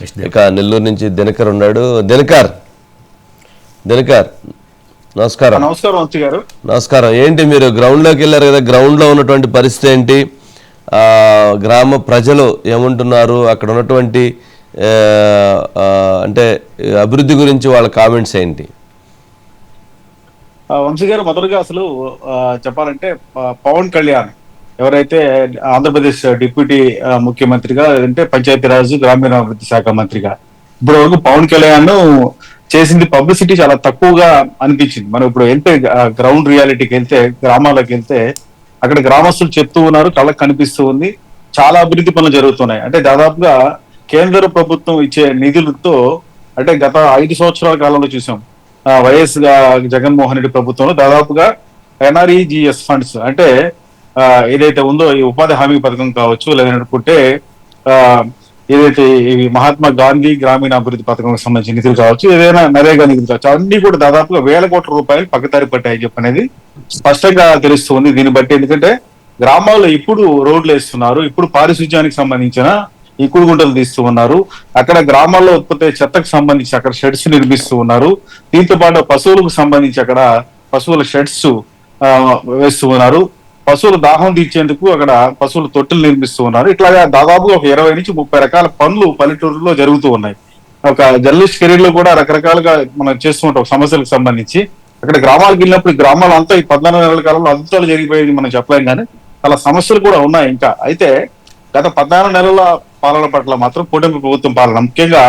ఇక నెల్లూరు నుంచి దినకర్ ఉన్నాడు. దినకర్. దినకర్ నమస్కారం. నమస్కారం వంశీ గారు. నమస్కారం. ఏంటి మీరు గ్రౌండ్లోకి వెళ్ళారు కదా? గ్రౌండ్లో ఉన్నటువంటి పరిస్థితి ఏంటి? ఆ, గ్రామ ప్రజలు ఏమంటున్నారు? అక్కడ ఉన్నటువంటి అంటే అభివృద్ధి గురించి వాళ్ళ కామెంట్స్ ఏంటి? వంశీ గారు మొదటగా అసలు చెప్పాలంటే పవన్ కళ్యాణ్. ఎవరైతే ఆంధ్రప్రదేశ్ డిప్యూటీ ముఖ్యమంత్రిగా లేదంటే పంచాయతీరాజ్ గ్రామీణాభివృద్ధి శాఖ మంత్రిగా. ఇప్పటి వరకు పవన్ కళ్యాణ్ చేసింది పబ్లిసిటీ చాలా తక్కువగా అనిపించింది. మనం ఇప్పుడు వెళ్తే గ్రౌండ్ రియాలిటీకి వెళ్తే గ్రామాలకు వెళ్తే అక్కడ గ్రామస్తులు చెప్తూ ఉన్నారు కళ్ళకు కనిపిస్తూ ఉంది. చాలా అభివృద్ధి పనులు జరుగుతున్నాయి. అంటే దాదాపుగా కేంద్ర ప్రభుత్వం ఇచ్చే నిధులతో అంటే గత ఐదు సంవత్సరాల కాలంలో చూసాం. వైఎస్ జగన్మోహన్ రెడ్డి ప్రభుత్వంలో దాదాపుగా ఎన్ఆర్ఈజిఎస్ ఫండ్స్ అంటే ఏదైతే ఉందో ఈ ఉపాధి హామీ పథకం కావచ్చు లేదనుకుంటే ఆ, ఏదైతే ఈ మహాత్మా గాంధీ గ్రామీణ అభివృద్ధి పథకం సంబంధించిన నిధులు కావచ్చు ఏదైనా నరేగా నిధులు కావచ్చు అన్ని కూడా దాదాపుగా వేల కోట్ల రూపాయలు పక్కదారి పట్టాయి చెప్పనేది స్పష్టంగా తెలుస్తుంది దీన్ని బట్టి. ఎందుకంటే గ్రామాల్లో ఇప్పుడు రోడ్లు వేస్తున్నారు ఇప్పుడు పారిశుధ్యానికి సంబంధించిన ఇకుడు గుంటలు తీస్తూ ఉన్నారు అక్కడ గ్రామాల్లో ఉత్పత్తి చెత్తకు సంబంధించి అక్కడ షెడ్స్ నిర్మిస్తూ ఉన్నారు దీంతో పాటు పశువులకు సంబంధించి అక్కడ పశువుల షెడ్స్ వేస్తూ ఉన్నారు. పశువుల దాహం తీర్చేందుకు అక్కడ పశువుల తొట్టులు నిర్మిస్తూ ఉన్నారు. ఇట్లాగా దాదాపుగా ఒక ఇరవై నుంచి ముప్పై రకాల పనులు పల్లెటూరులో జరుగుతూ ఉన్నాయి. ఒక జర్నలిస్ట్ కెరీర్లో కూడా రకరకాలుగా మనం చేస్తుంటాం సమస్యలకు సంబంధించి. అక్కడ గ్రామాలకు వెళ్ళినప్పుడు గ్రామాలు అంతా ఈ పద్నాలుగు నెలల కాలంలో అద్భుతాలు జరిగిపోయేది మనం చెప్పలేం కానీ చాలా సమస్యలు కూడా ఉన్నాయి ఇంకా. అయితే గత పద్నాలుగు నెలల పాలన పట్ల మాత్రం కూటమి ప్రభుత్వం పాలన ముఖ్యంగా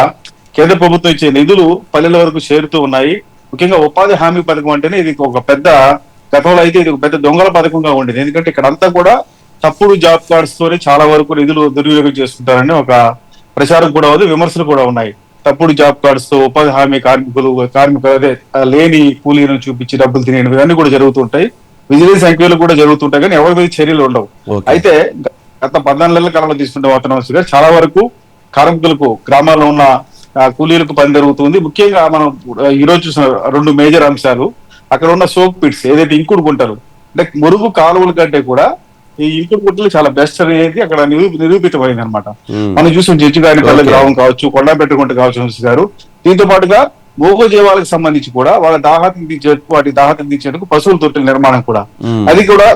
కేంద్ర ప్రభుత్వం ఇచ్చే నిధులు పల్లెల వరకు చేరుతూ ఉన్నాయి. ముఖ్యంగా ఉపాధి హామీ పథకం అంటేనే ఇది ఒక పెద్ద గతంలో అయితే ఇది ఒక పెద్ద దొంగల పథకంగా ఉండేది. ఎందుకంటే ఇక్కడ అంతా కూడా తప్పుడు జాబ్ కార్డ్స్ తోనే చాలా వరకు నిధులు దుర్వినియోగం చేసుకుంటారని ఒక ప్రచారం కూడా ఉంది విమర్శలు కూడా ఉన్నాయి. తప్పుడు జాబ్ కార్డ్స్తో ఉపాధి హామీ కార్మికులు కార్మికులు అదే లేని కూలీలను చూపించి డబ్బులు తినేయడం ఇవన్నీ కూడా జరుగుతుంటాయి విజిలెన్స్ ఎంక్వైరీలు కూడా జరుగుతుంటాయి కానీ ఎవరి మీద చర్యలు ఉండవు. అయితే గత పద్నాలుగు నెలల కాలంలో తీసుకుంటే వాతావరణం గారు చాలా వరకు కార్మికులకు గ్రామాల్లో ఉన్న కూలీలకు పని జరుగుతుంది ముఖ్యంగా మనం ఈ రోజు చూసిన రెండు మేజర్ అంశాలు. అక్కడ ఉన్న సోప్ పిట్స్ ఏదైతే ఇంకుడు గుంటలు అంటే మురుగు కాలువల కంటే కూడా ఈ ఇంకుడు గుంటలు చాలా బెస్ట్ అనేది అక్కడ నిరూ- నిరూపితమైంది అనమాట మ్మ్. మనం చూసాం జడ్జిగారిపల్లి Okay. గ్రామం కావచ్చు కొండపెట్టుకుంట కావచ్చు గారు దీంతో పాటుగా మూగజీవాలకు సంబంధించి కూడా వాళ్ళ దాహాతం తీర్చే వాటి దాహాతం తీర్చేందుకు పశువుల తొట్టెల నిర్మాణం కూడా మ్మ్. అది కూడా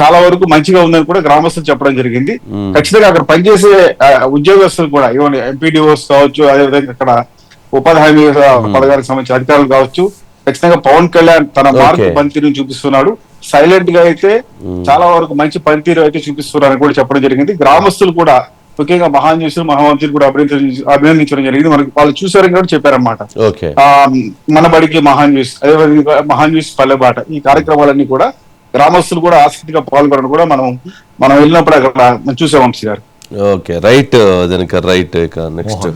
చాలా వరకు మంచిగా ఉందని కూడా గ్రామస్తులు చెప్పడం జరిగింది మ్మ్. ఖచ్చితంగా అక్కడ పనిచేసే ఉద్యోగస్తులు కూడా ఈవెన్ ఎంపీడీఓస్ కావచ్చు అదేవిధంగా అక్కడ ఉపాధి హామీ పథకానికి సంబంధించిన అధికారులు కావచ్చు ఖచ్చితంగా పవన్ కళ్యాణ్ తన మార్పు. పనితీరుని చూపిస్తున్నాడు. సైలెంట్గా అయితే. చాలా వరకు మంచి పనితీరు అయితే చూపిస్తున్నారని కూడా చెప్పడం జరిగింది. గ్రామస్తులు కూడా ముఖ్యంగా మహాన్ చేసిన మహామంత్రిని కూడా అభినందించ అభినందించడం జరిగింది. మనకి వాళ్ళు చూసారని కూడా ఆ మన బడికి మహాన్ న్యూస్ అదేవిధంగా మహాన్ న్యూస్ పల్లెబాట ఈ కార్యక్రమాలన్నీ కూడా గ్రామస్తులు కూడా ఆసక్తిగా పాల్గొనడం కూడా మనం మనం వెళ్ళినప్పుడు అక్కడ చూసాం Vamsi garu. Okay. Right Dinakar right ఇక నెక్స్ట్